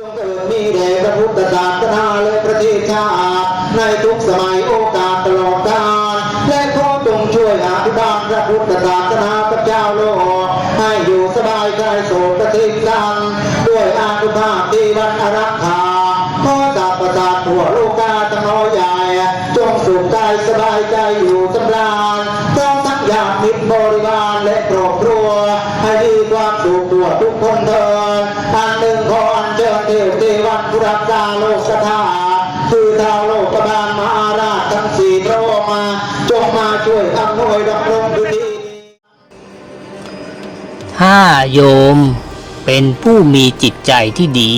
จงเกิดมีแด่พระพุทธศาสนาและประเทศชาติในทุกสมัยโอกาสตลอดกาลและขอจงช่วยอภิบาลพระพุทธศาสนากับเจ้าโลกให้อยู่สบายใจโศกประทิสันด้วยอานุภาพที่วัดอารักขาขอสรรพสัตว์ทั่วโลกาทั้งน้อยใหญ่ จงสุขกายสบายใจอยู่สำราญพร้อมทั้งญาติมิตรบริวารและครอบครัว ให้มีความสุขทั่วทุกคนเถิดอันหนึ่ง วันผู้รักษาโลกสถาคือท้าวโลกบาลมหาราชทั้งสี่พระองค์มาจงมาช่วยอำนวยดำรงพิธีถ้าโยมเป็นผู้มีจิตใจที่ดี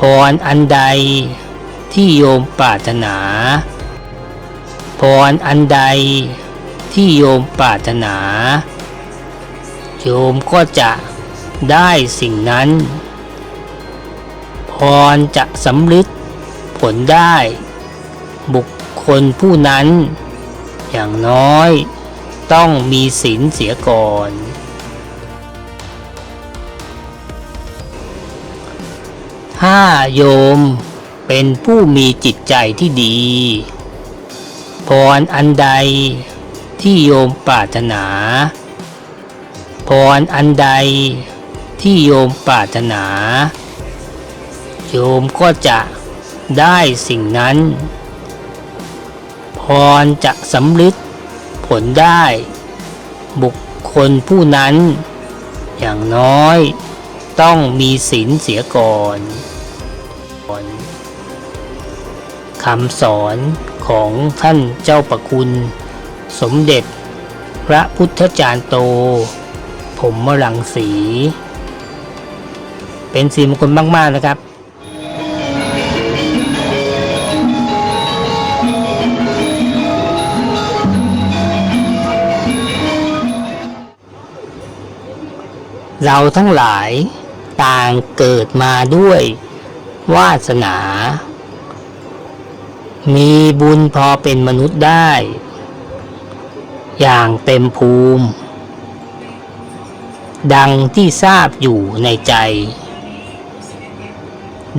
พรอันใดที่โยมปรารถนา พรอันใดที่โยมปรารถนา โยมก็จะได้สิ่งนั้น รจะสำลิดผลได้ บุคคลผู้นั้น อย่างน้อยต้องมีศีลเสียก่อน ถ้าโยมเป็นผู้มีจิตใจที่ดี พรอันใดที่โยมปรารถนา พรอันใดที่โยมปรารถนา โยมก็จะได้สิ่งนั้น พรจะสำลิดผลได้ บุคคลผู้นั้น อย่างน้อยต้องมีศีลเสียก่อนคำสอนของท่านเจ้าประคุณ สมเด็จ พระพุทธจารย์โต ผมมรังสี เป็นสีมงคลมาก ๆ นะครับ เราทั้งหลายต่างเกิดมาด้วยวาสนา มีบุญพอเป็นมนุษย์ได้ อย่างเต็มภูมิ ดังที่ทราบอยู่ในใจ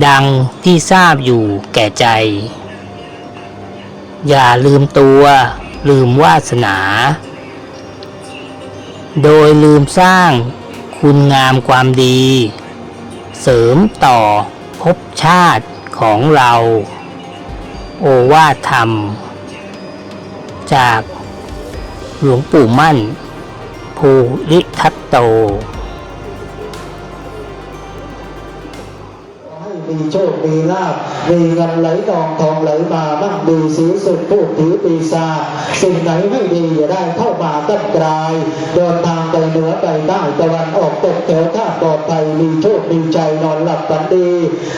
ดังที่ทราบอยู่แก่ใจ อย่าลืมตัวลืมวาสนา โดยลืมสร้าง คุณงามความดี เสริมต่อภพชาติของเรา โอวาทธรรม จากหลวงปู่มั่น ภูริทัตโตาภ มีเงินไหลทองทองไหลมามั่งมีสีสุดพูดถือปีศาจสิ่งไหนไม่ดีอย่าได้เข้ามาตั้งกลาย เดินทางไปเหนือไปใต้ตะวันออกตกแถวท่าปลอดภัยมีโชคมีใจนอนหลับฝันดี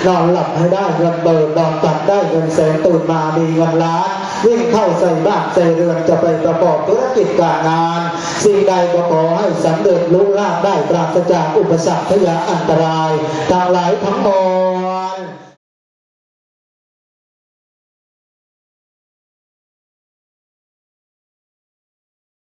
นอนหลับให้ได้เงินเบิกนอนตัดได้เงินแสนตื่นมามีเงินล้านวิ่งเข้าใส่บ้านใส่เรือนจะไปประกอบธุรกิจการงาน สิ่งใดก็ขอให้สำเร็จลุล่าได้ปราศจากอุปสรรคทยาอันตรายทั้งหลายทั้งมวล